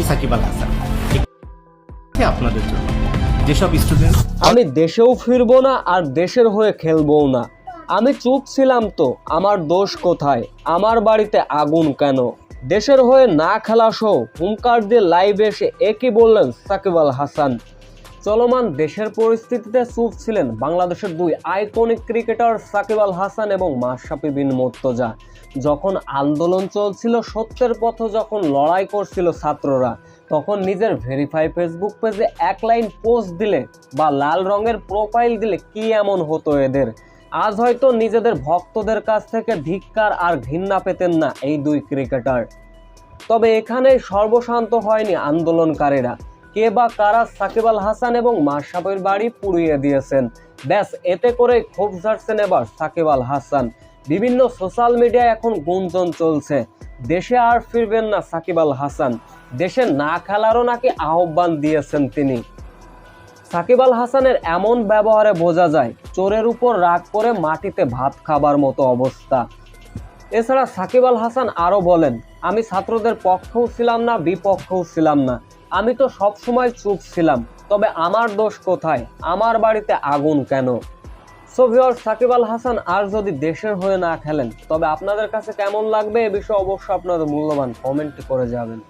আমি সাকিব আল হাসান। আপনাদের জন্য। যেসব স্টুডেন্ট আমি দেশেও ফিরবো না আর দেশের হয়ে খেলবও না। আমি চুপ ছিলাম তো, আমার দোষ কোথায়? আমার বাড়িতে আগুন কেন? দেশের হয়ে না খেলা সহ হুঙ্কার দিয়ে লাইভে এসে একই বললেন সাকিব আল হাসান। চলমান দেশের পরিস্থিতিতে চুপ ছিলেন বাংলাদেশের দুই আইকনিক ক্রিকেটার সাকিব আল হাসান এবং মাশরাফি বিন মোর্তজা। যখন আন্দোলন চলছিল, সত্যের পথে যখন লড়াই করছিল ছাত্ররা, তখন নিজের ভেরিফাই ফেসবুক পেজে এক লাইন পোস্ট দিলে বা লাল রঙের প্রোফাইল দিলে কি এমন হতো এদের? আজ হয়তো নিজেদের ভক্তদের কাছ থেকে ধিক্কার আর ঘৃণা পেতেন না এই দুই ক্রিকেটার। তবে এখানে সর্বশান্ত হয়নি আন্দোলনকারীরা। কে বা কারা সাকিব আল হাসান এবং মাশরাফের বাড়ি পুড়িয়ে দিয়েছেন? ব্যাস, এতে করে ক্ষোভ ঝাড়ছেন এবার সাকিব আল হাসান। বিভিন্ন সোশ্যাল মিডিয়ায় এখন গুঞ্জন চলছে। দেশে আর ফিরবেন না সাকিব আল হাসান। দেশে না খেলারও নাকি আহ্বান দিয়েছেন তিনি। সাকিব আল হাসানের এমন ব্যবহারে বোঝা যায়, চোরের উপর রাগ করে মাটিতে ভাত খাবার মতো অবস্থা। এছাড়া সাকিব আল হাসান আরও বলেন, আমি ছাত্রদের পক্ষেও ছিলাম না, বিপক্ষেও ছিলাম না। আমি তো সব সময় চুপ ছিলাম, তবে আমার দোষ কোথায়? আমার বাড়িতে আগুন কেন? সোভিওর সাকিব আল হাসান আর যদি দেশের হয়ে না খেলেন, তবে আপনাদের কাছে কেমন লাগবে? এ বিষয়ে অবশ্যই আপনাদের মূল্যবান কমেন্ট করে যাবেন।